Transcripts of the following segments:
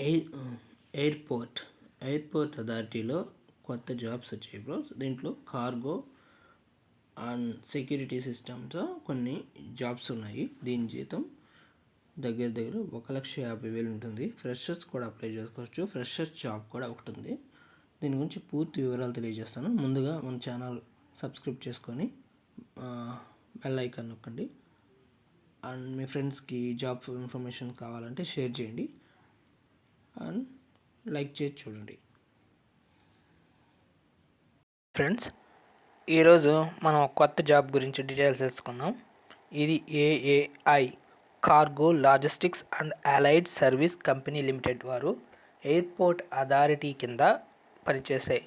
Air airport airport అథారిటీలో కొత్త jobs వచ్చాయి బ్రో. దీంట్లో కార్గో అండ్ సెక్యూరిటీ సిస్టమ్తో కొన్ని జాబ్స్ ఉన్నాయి. దీని జీతం దగ్గర దగ్గర ఒక లక్ష యాభై వేలు ఉంటుంది. ఫ్రెషర్స్ కూడా అప్లై చేసుకోవచ్చు. ఫ్రెషర్స్ జాబ్ కూడా ఒకటి ఉంది. దీని గురించి పూర్తి వివరాలు తెలియజేస్తాను. ముందుగా మన ఛానల్ సబ్స్క్రైబ్ చేసుకొని బెల్ ఐకాన్ నొక్కండి. అండ్ మీ ఫ్రెండ్స్కి జాబ్ ఇన్ఫర్మేషన్ కావాలంటే షేర్ చేయండి. అండ్ లైక్ చేసి చూడండి. ఫ్రెండ్స్ ఈరోజు మనం ఒక కొత్త జాబ్ గురించి డీటెయిల్స్ తెలుసుకుందాం. ఇది AAI cargo logistics and allied service company limited వారు ఎయిర్పోర్ట్ అథారిటీ కింద పనిచేసే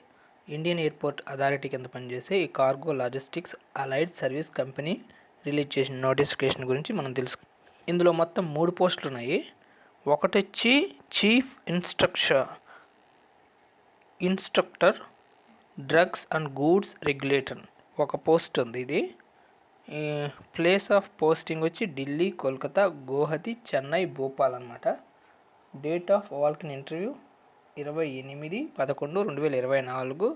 ఇండియన్ ఎయిర్పోర్ట్ అథారిటీ కింద పనిచేసే ఈ cargo logistics allied service company release చేసిన నోటిఫికేషన్ గురించి మనం తెలుసు ఇందులో మొత్తం మూడు పోస్టులు ఉన్నాయి ఒకటి వచ్చి chief instructor instructor drugs and goods regulator. ఒక పోస్ట్ ఉంది ఇది. ప్లేస్ ఆఫ్ పోస్టింగ్ వచ్చి ఢిల్లీ కోల్కతా గౌహతి చెన్నై భోపాల్ అనమాట డేట్ ఆఫ్ వాల్కిన్ ఇంటర్వ్యూ ఇరవై ఎనిమిది పదకొండు రెండు వేల ఇరవై నాలుగు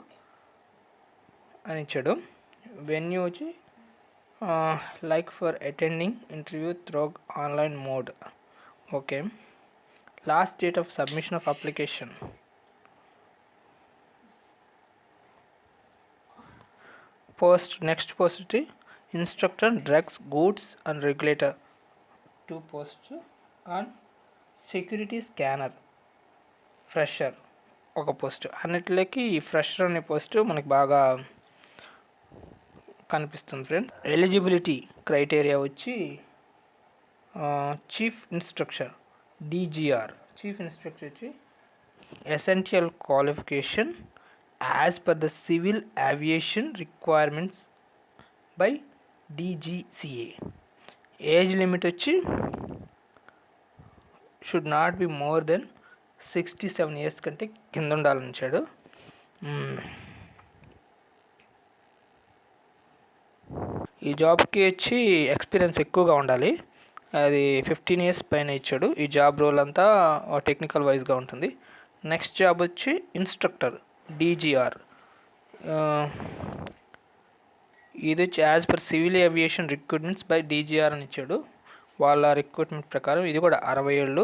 అని ఇచ్చాడు. వెన్యూ వచ్చి like for attending interview through online mode. Okay. Last date of submission of application post next post instructor drugs goods and regulator two post and security scanner fresher ఒక పోస్ట్ అన్నిటిలోకి ఈ ఫ్రెషర్ అనే post మనకి బాగా కనిపిస్తుంది friends eligibility criteria వచ్చి chief instructor DGR chief instructor వచ్చి essential qualification as per the civil aviation requirements by DGCA age limit వచ్చి should not be more than sixty seven years కంటే కింద ఉండాలనిచ్చాడు ఈ జాబ్కి వచ్చి ఎక్స్పీరియన్స్ ఎక్కువగా ఉండాలి. అది ఫిఫ్టీన్ ఇయర్స్ పైన ఇచ్చాడు. ఈ జాబ్ రోల్ అంతా టెక్నికల్ వైజ్గా ఉంటుంది. నెక్స్ట్ జాబ్ వచ్చి ఇన్స్ట్రక్టర్ డీజీఆర్ ఇది వచ్చి as per civil aviation recruitments by DGR అని ఇచ్చాడు. వాళ్ళ రిక్రూట్మెంట్ ప్రకారం ఇది కూడా అరవై ఏళ్ళు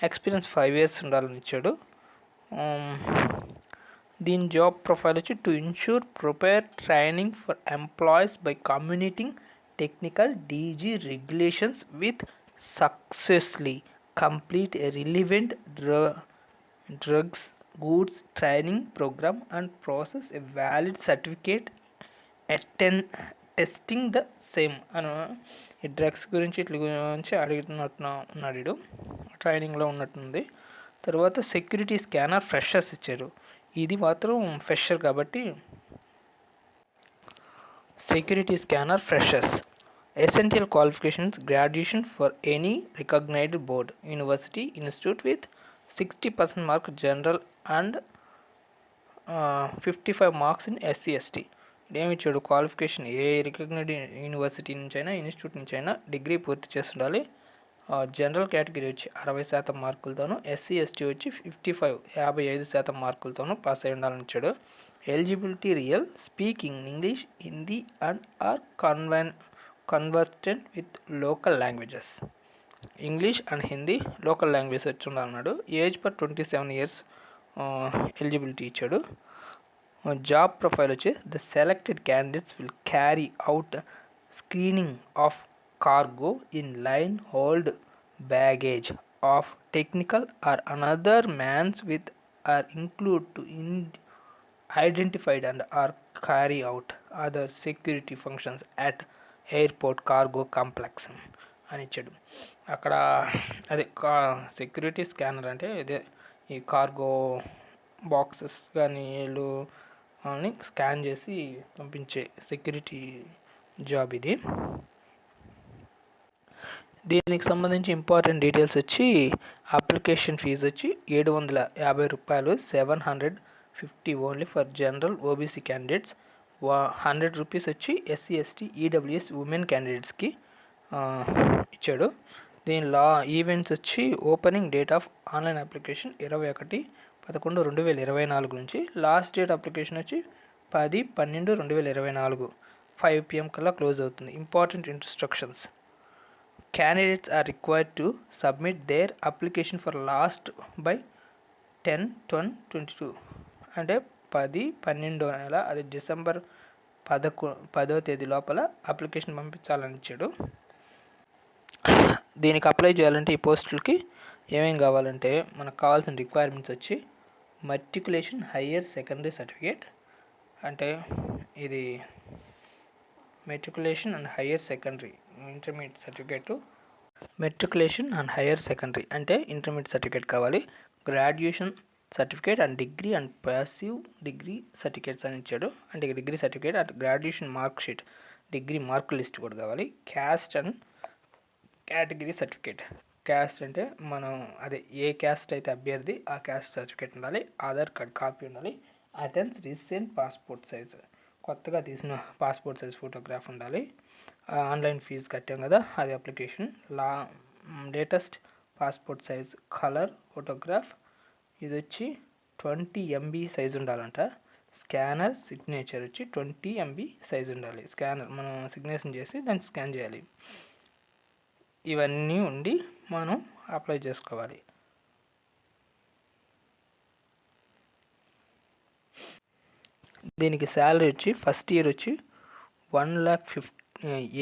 ఎక్స్పీరియన్స్ ఫైవ్ ఇయర్స్ ఉండాలని ఇచ్చాడు. Um, దీని జాబ్ ప్రొఫైల్ వచ్చి to ensure prepare training for employees by communicating technical DG regulations with successfully complete relevant డ్ర drugs goods training program and process a valid certificate attend testing the same అని ఈ drugs గురించి ఇట్ల గురించి అడుగుతున్నట్టు ఉన్నాడు ట్రైనింగ్లో ఉన్నట్టుంది. తర్వాత సెక్యూరిటీ స్కానర్ ఫ్రెషర్స్ ఇచ్చారు. ఇది మాత్రం ఫ్రెషర్ కాబట్టి security scanner freshers essential qualifications graduation for any recognised board university institute with sixty percent mark general and fifty five marks in SC ST ఇదేమి చూడు? క్వాలిఫికేషన్ ఏ రికగ్నైజ్డ్ యూనివర్సిటీ నుంచి అయినా institute నుంచి అయినా డిగ్రీ పూర్తి చేసి ఉండాలి జనరల్ కేటగిరీ వచ్చి అరవై శాతం మార్కులతోనూ ఎస్సీ ఎస్టీ వచ్చి ఫిఫ్టీ ఫైవ్ యాభై ఐదు శాతం మార్కులతోనూ పాస్ అయి ఉండాలని ఇచ్చాడు eligibility real speaking English Hindi and or కన్వెన్ conversant with local languages English and Hindi local language వచ్చి వచ్చిందన్నాడు age per twenty seven years eligibility ఇచ్చాడు. జాబ్ ప్రొఫైల్ వచ్చి the selected candidates will carry out screening of cargo in line hold baggage of technical or another means with or include to in identified and or carry out other security functions at airport cargo complex అని ఇచ్చాడు. అక్కడ అదే కా security scanner అంటే ఇదే ఈ cargo boxes కానీ వీళ్ళు అని స్కాన్ చేసి పంపించే సెక్యూరిటీ జాబ్ ఇది. దీనికి సంబంధించి ఇంపార్టెంట్ డీటెయిల్స్ వచ్చి అప్లికేషన్ ఫీజు వచ్చి ఏడు వందల యాభై రూపాయలు seven hundred fifty only for general OBC candidates. Hundred rupees వచ్చి ఎస్సీ ఎస్టీ ఈడబ్ల్యూఎస్ ఉమెన్ క్యాండిడేట్స్కి ఇచ్చాడు. దీని లా ఈవెంట్స్ వచ్చి opening date of online application ఇరవై ఒకటి పదకొండు రెండు వేల ఇరవై నాలుగు నుంచి లాస్ట్ డేట్ అప్లికేషన్ వచ్చి పది పన్నెండు రెండు వేల ఇరవై నాలుగు ఫైవ్ పిఎం కల్లా క్లోజ్ అవుతుంది. Important instructions. Candidates are required to submit their application for last by ten ట్వన్ twenty two అంటే పది పన్నెండో నెల అది డిసెంబర్ పదకొ పదో తేదీ లోపల అప్లికేషన్ పంపించాలని ఇచ్చాడు. దీనికి అప్లై చేయాలంటే ఈ పోస్టులకి ఏమేం కావాలంటే మనకు కావాల్సిన రిక్వైర్మెంట్స్ వచ్చి మర్టికులేషన్ హయ్యర్ సెకండరీ సర్టిఫికేట్ అంటే ఇది matriculation and higher secondary intermediate certificate matriculation and higher secondary అంటే ఇంటర్మీడియట్ సర్టిఫికేట్ కావాలి. Graduation certificate and degree and passive degree certificates అని ఇచ్చాడు. అంటే degree certificate and graduation mark sheet degree mark list కూడా కావాలి. Caste and category certificate caste అంటే మనం అదే ఏ క్యాస్ట్ అయితే అభ్యర్థి ఆ క్యాస్ట్ సర్టిఫికేట్ ఉండాలి. ఆధార్ కార్డ్ కాపీ ఉండాలి. అటెన్స్ రీసెంట్ పాస్పోర్ట్ సైజ్ కొత్తగా తీసిన పాస్పోర్ట్ సైజ్ ఫోటోగ్రాఫ్ ఉండాలి. ఆన్లైన్ ఫీజు కట్టాం కదా అది అప్లికేషన్ లా latest passport size colour photograph ఇది వచ్చి ట్వంటీ ఎంబీ సైజ్ ఉండాలంట. స్కానర్ సిగ్నేచర్ వచ్చి ట్వంటీ ఎంబీ సైజ్ ఉండాలి. స్కానర్ మనం సిగ్నేషన్ చేసి దాన్ని స్కాన్ చేయాలి. ఇవన్నీ ఉండి మనం అప్లై చేసుకోవాలి. దీనికి శాలరీ వచ్చి ఫస్ట్ ఇయర్ వచ్చి వన్ ల్యాక్ ఫిఫ్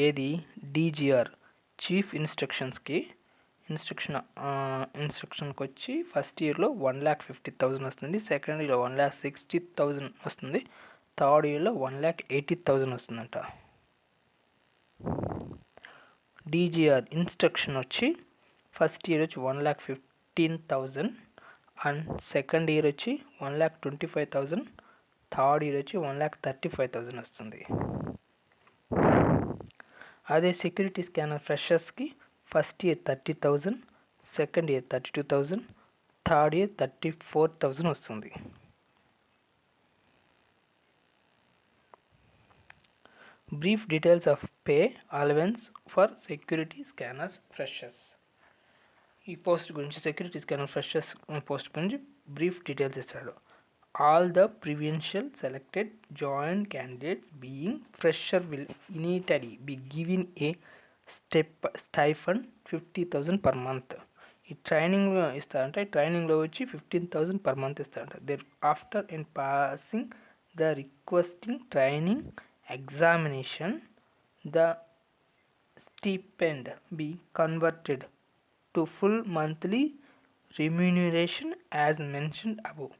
ఏది? డీజీఆర్ చీఫ్ ఇన్స్ట్రక్షన్స్కి ఇన్స్ట్రక్షన్ ఇన్స్ట్రక్షన్కి వచ్చి ఫస్ట్ ఇయర్లో వన్ ల్యాక్ ఫిఫ్టీ థౌజండ్ వస్తుంది. సెకండ్ ఇయర్లో వన్ ల్యాక్ సిక్స్టీ థౌజండ్ వస్తుంది. థర్డ్ ఇయర్లో వన్ ల్యాక్ ఎయిటీ థౌజండ్ వస్తుందంట. డీజీఆర్ ఇన్స్ట్రక్షన్ వచ్చి ఫస్ట్ ఇయర్ వచ్చి one lakh fifteen thousand and second year వచ్చి one lakh twenty five thousand third year వచ్చి one lakh thirty five thousand వస్తుంది. అదే security scanner ఫ్రెషర్స్కి first year thirty thousand second year thirty two thousand third year thirty four thousand వస్తుంది. Brief details of pay allowance for security scanners freshers ఈ post గురించి security scanner freshers post గురించి brief details ఇస్తాడు. All the provisional selected joint candidates being fresher will initially be given a step stipend fifty thousand per month. ఈ ట్రైనింగ్లో ఇస్తారంటే ట్రైనింగ్లో వచ్చి fifteen thousand per month ఇస్తారంట. There after in passing the requesting training examination the stipend be converted to full monthly remuneration as mentioned above.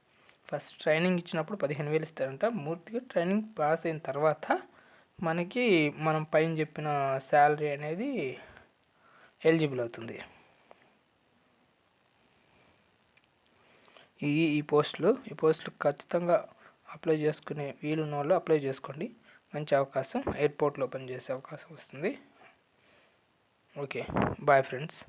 First training ఇచ్చినప్పుడు పదిహేను వేలు ఇస్తారంట. మూర్తిగా ట్రైనింగ్ పాస్ అయిన తర్వాత మనకి మనం పైన చెప్పిన శాలరీ అనేది ఎలిజిబుల్ అవుతుంది. ఈ ఈ పోస్టులు ఈ పోస్టులు ఖచ్చితంగా అప్లై చేసుకునే వీలున్న వాళ్ళు అప్లై చేసుకోండి. మంచి అవకాశం ఎయిర్పోర్ట్లో పనిచేసే అవకాశం వస్తుంది. Okay bye friends.